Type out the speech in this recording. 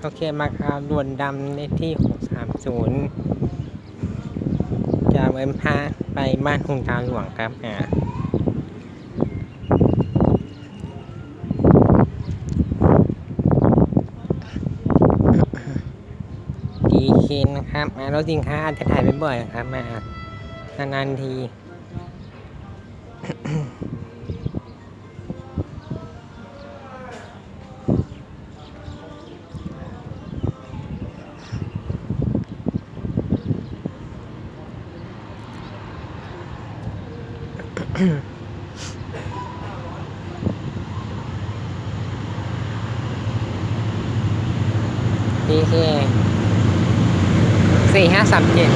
โอเคมาครับด่วนดำในที่ 630 จะเวินพาไปบ้านคุณตาหลวงครับอ่าดีเคนนะครับอ่ารถสินค้าอาจจะถ่ายไปบ่อยๆครับมานานๆที ดีเคสี่ห้าสามเจ็ด